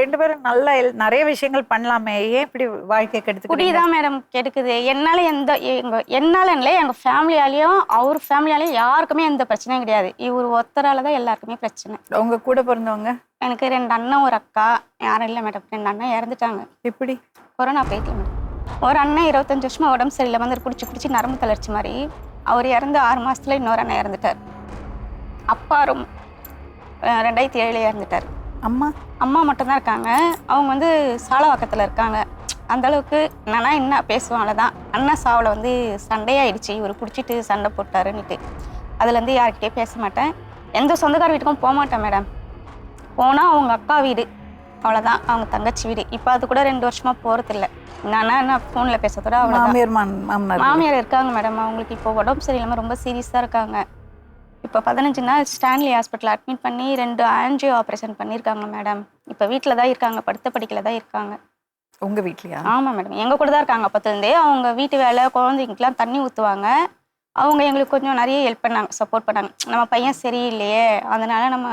ரெண்டு பேரும் நல்ல நிறைய விஷயங்கள் பண்ணலாமே. ஏன் இப்படி வாழ்க்கை கெடுத்து குடிதான் மேடம் கெடுக்குது என்னால எந்த எங்க என்னால இல்லை எங்க ஃபேமிலியாலையும் அவர் ஃபேமிலியாலையும் யாருக்குமே எந்த பிரச்சனையும் கிடையாது. இவர் ஒருத்தரால தான் எல்லாருக்குமே பிரச்சனை. உங்க கூட பிறந்தவங்க? எனக்கு ரெண்டு அண்ணன் ஒரு அக்கா. யாரும் இல்லை மேடம். ரெண்டு அண்ணன் இறந்துட்டாங்க. எப்படி? கொரோனா போயிட்டு மேடம். ஒரு அண்ணன் இருபத்தஞ்சு வருஷமா உடம்பு சரியில்லை. வந்து குடிச்சு குடிச்சு நரம்பு தளர்ச்சி மாதிரி அவர் இறந்து ஆறு மாசத்துல இன்னொரு அண்ணன் இறந்துட்டார். அப்பா ரொம்ப அஹ் ரெண்டாயிரத்தி ஏழுல இறந்துட்டார். அம்மா அம்மா மட்டும்தான் இருக்காங்க. அவங்க வந்து சாலவாக்கத்தில் இருக்காங்க. அந்த அளவுக்கு என்னன்னா என்ன பேசுவாங்க தான் அண்ணன் சாவில் வந்து சண்டையாயிடுச்சு. இவர் குடிச்சிட்டு சண்டை போட்டாருன்னுட்டு. அதுலேருந்து யார்கிட்டயும் பேச மாட்டேன். எந்த சொந்தக்கார வீட்டுக்கும் போக மாட்டேன் மேடம் போனால் அவங்க அக்கா வீடு. அவ்வளோதான் அவங்க தங்கச்சி வீடு. இப்போ அது கூட ரெண்டு வருஷமா போகிறதில்ல நானா நான் ஃபோனில் பேசுறதோட அவ்வளோதான் மாமியார் மாமியார் இருக்காங்க மேடம் அவங்களுக்கு இப்போ உடம்பு சரியில்லாமல் ரொம்ப சீரியஸாக இருக்காங்க. இப்போ பதினஞ்சு நாள் ஸ்டான்லி ஹாஸ்பிட்டல் அட்மிட் பண்ணி ரெண்டு ஆன்ஜியோ ஆப்ரேஷன் பண்ணியிருக்காங்க மேடம். இப்போ வீட்டில் தான் இருக்காங்க படுத்த படிக்கல தான் இருக்காங்க. உங்க வீட்லயா? ஆமாம் மேடம். எங்கள் கூட தான் இருக்காங்க அப்போத்துலேருந்தே. அவங்க வீட்டு வேலை குழந்தைங்களுக்குலாம் தண்ணி ஊற்றுவாங்க. அவங்க எங்களுக்கு கொஞ்சம் நிறைய ஹெல்ப் பண்ணாங்க சப்போர்ட் பண்ணாங்க. நம்ம பையன் சரியில்லையே அதனால நம்ம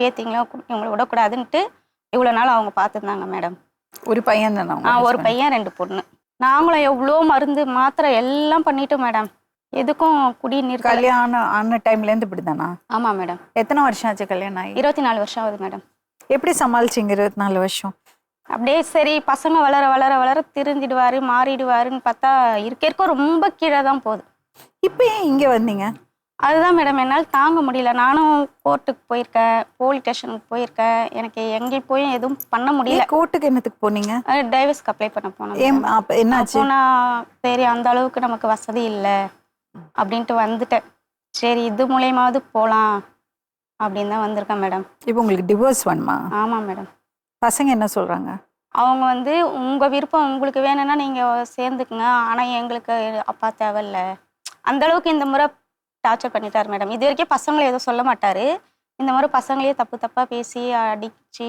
பேத்திங்களும் இவங்களை விடக்கூடாதுன்ட்டு இவ்வளோ நாள் அவங்க பார்த்துருந்தாங்க மேடம். ஒரு பையன் தானே ஆ ஒரு பையன் ரெண்டு பொண்ணு. நாங்களும் எவ்வளோ மருந்து மாத்திரை எல்லாம் பண்ணிட்டோம் மேடம். எதுக்கும் குடி நிற்கல கல்யாணம் ஆன டைம்ல இருந்து இப்படிதானா ஆமாம் மேடம். எத்தனை வருஷம் ஆச்சு கல்யாணம் ஆகி? இருபத்தி நாலு வருஷம் ஆகுது மேடம். எப்படி சமாளிச்சீங்க இருபத்தி நாலு வருஷம்? அப்படியே சரி பசங்க வளர வளர வளர திருந்திடுவாரு மாறிடுவாருன்னு பார்த்தா இருக்க இருக்க ரொம்ப கீழே தான் போகுது. இப்போ ஏன் இங்க வந்தீங்க? அதுதான் மேடம். என்னால் தாங்க முடியல. நானும் கோர்ட்டுக்கு போயிருக்கேன் போலீஸ் ஸ்டேஷனுக்கு போயிருக்கேன். எனக்கு எங்கேயும் போய் எதுவும் பண்ண முடியல. கோர்ட்டுக்கு என்னத்துக்கு போனீங்க? டைவர்ஸ்க்கு அப்ளை பண்ண போனேன் அப்போ நான் சரி அந்த அளவுக்கு நமக்கு வசதி இல்லை. அப்படின்ட்டு வந்துட்டேன். சரி இது மூலியமாவது போகலாம் அப்படின்னு தான் வந்திருக்கேன் மேடம். இப்போ உங்களுக்கு டிவோர்ஸ் வேணுமா? ஆமாம் மேடம். பசங்க என்ன சொல்றாங்க? அவங்க வந்து உங்கள் விருப்பம் உங்களுக்கு வேணும்னா நீங்கள் சேர்ந்துக்குங்க. ஆனால் எங்களுக்கு அப்பா தேவையில்ல. அந்த அளவுக்கு இந்த முறை டார்ச்சர் பண்ணிட்டார் மேடம். இது வரைக்கும் பசங்களை எதுவும் சொல்ல மாட்டார். இந்த முறை பசங்களையே தப்பு தப்பாக பேசி அடிச்சு.